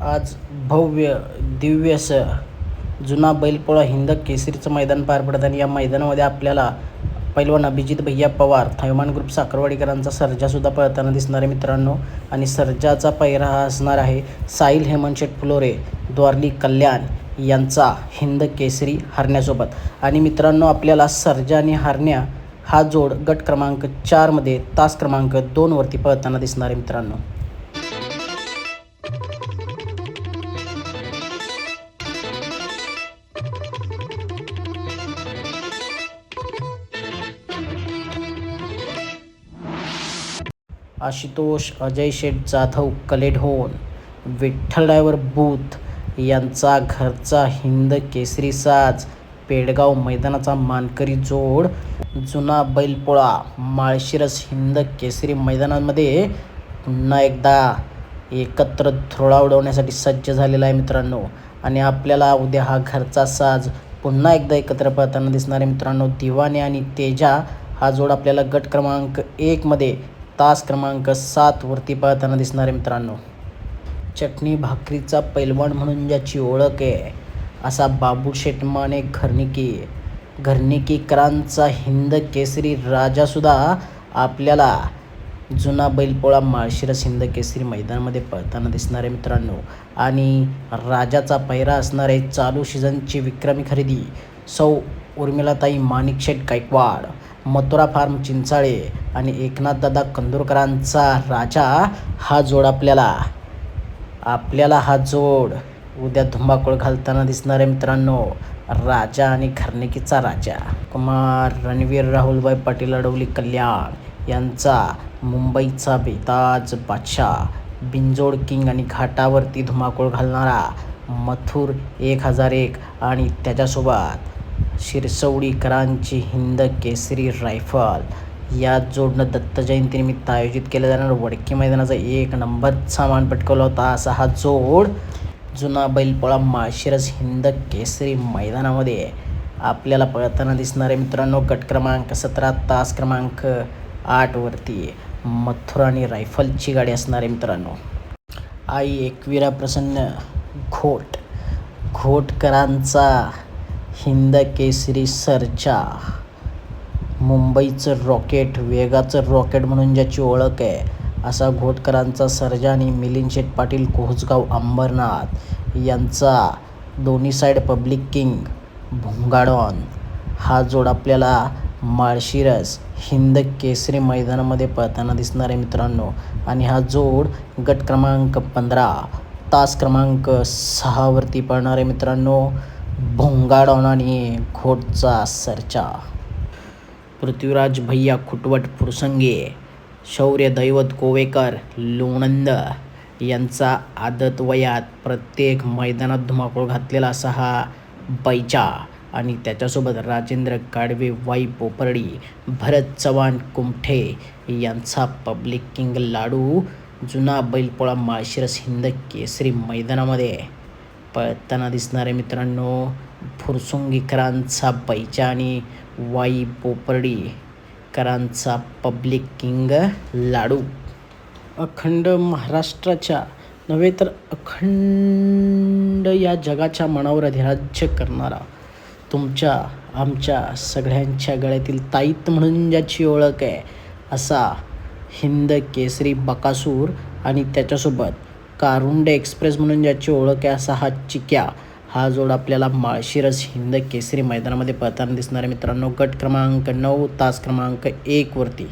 आज भव्य दिव्य असं जुना बैलपोळा हिंद केसरीचं मैदान पार पडत आणि या मैदानामध्ये आपल्याला पैलवान अभिजित भैया पवार थैमान ग्रुप साखरवाडीकरांचा सर्जासुद्धा पळताना दिसणार आहे मित्रांनो. आणि सर्जाचा पैरा हा असणार आहे साहिल हेमंतशेठ फुलोरे द्वारली कल्याण यांचा हिंद केसरी हरण्यासोबत. आणि मित्रांनो आपल्याला सर्जा आणि हरण्या हा जोड गट क्रमांक चारमध्ये तास क्रमांक दोनवरती पळताना दिसणार आहे मित्रांनो. आशुतोष अजय शेठ जाधव कलेढोन विठ्ठल ड्रायव्हर बूथ यांचा घरचा हिंद केसरी साज पेडगाव मैदानाचा मानकरी जोड जुना बैलपोळा माळशिरस हिंद केसरी मैदानामध्ये पुन्हा एकदा एकत्र थोडा उडवण्यासाठी सज्ज झालेला आहे मित्रांनो. आणि आपल्याला उद्या हा घरचा साज पुन्हा एकदा एकत्र पळताना दिसणारे आहे मित्रांनो. दिवाने आणि तेजा हा जोड आपल्याला गट क्रमांक एकमध्ये तास क्रमांक सातवरती पळताना दिसणारे मित्रांनो चटणी भाकरीचा पैलवान म्हणून ज्याची ओळख आहे असा बाबू शेटमाने घरनिकी घरनिकीकरांचा हिंद केसरी राजासुद्धा आपल्याला जुना बैलपोळा माळशिरस हिंद केसरी मैदानामध्ये पळताना दिसणार आहे मित्रांनो. आणि राजाचा पैरा असणारे चालू सीझनची विक्रमी खरेदी सौ उर्मिलाताई माणिकशेठ गायकवाड. मथुरा फार्म चिंचाळे आणि एकनाथदादा कंदुरकरांचा राजा हा जोड आपल्याला. आपल्याला हा जोड उद्या धुंबाकूळ घालताना दिसणार आहे मित्रांनो. राजा आणि घरणिकीचा राजा. कुमार रणवीर राहुलभाई पाटील अडवली कल्याण यांचा मुंबईचा बेताज बादशाह. बिंजोड किंग आणि घाटावरती धुमाकूळ घालणारा मथुर एक हजार एक आणि त्याच्यासोबत शिरसवडीकरांची हिंद केसरी रायफल. या जोडनं दत्त जयंतीनिमित्त आयोजित केल्या जाणार. वडकी मैदानाचा एक नंबर सामान पटकवला होता असा हा जोड. जुना बैलपोळा माळशिरस हिंद केसरी मैदानामध्ये. आपल्याला पळताना दिसणारे मित्रांनो गट क्रमांक सतरा तास क्रमांक आठवरती मथुरा आणि रायफलची गाडी असणारे मित्रांनो. आई एकविरा प्रसन्न घोट. घोटकरांचा हिंद केसरी सर्जा मुंबईचं रॉकेट वेगाचं रॉकेट म्हणून ज्याची ओळख आहे असा घोटकरांचा सर्जा आणि मिलिंद शेठ पाटील कोहजगाव अंबरनाथ यांचा. दोन्ही साईड पब्लिक किंग भुंगाडॉन. हा जोड आपल्याला माळशिरस हिंद केसरी मैदानामध्ये पळताना दिसणार आहे मित्रांनो. आणि हा जोड गट क्रमांक पंधरा तास क्रमांक सहावरती पळणार आहे मित्रांनो. भोंगाडॉन आणि सरचा. पृथ्वीराज भैया खुटवट फुरसंगे शौर्य दैवत कोवेकर लोणंद यांचा आदत वयात प्रत्येक मैदानात धुमाकूळ घातलेला असा हा बैचा आणि त्याच्यासोबत राजेंद्र काडवे वाई पोपर्डी भरत चव्हाण कुमठे यांचा पब्लिक किंग लाडू जुना बैलपोळा माळशिरस हिंद केसरी मैदानामध्ये. पळताना दिसणारे मित्रांनो फुरसुंगीकरांचा बैचा आणि वाई पोपर्डीकरांचा पब्लिक किंग लाडू. अखंड महाराष्ट्राच्या नव्हे तर अखंड या जगाच्या मनावर अधिराज्य करणारा तुमच्या आमच्या सगळ्यांच्या गळ्यातील ताईत म्हणून ज्याची ओळख आहे असा हिंद केसरी बकासूर आणि त्याच्यासोबत कारुंडे एक्सप्रेस म्हणून ज्याची ओळख आहे असा हा चिक्या. हा जोड आपल्याला माळशिरस हिंद केसरी मैदानामध्ये पळताना दिसणार आहे मित्रांनो गट क्रमांक नऊ तास क्रमांक एकवरती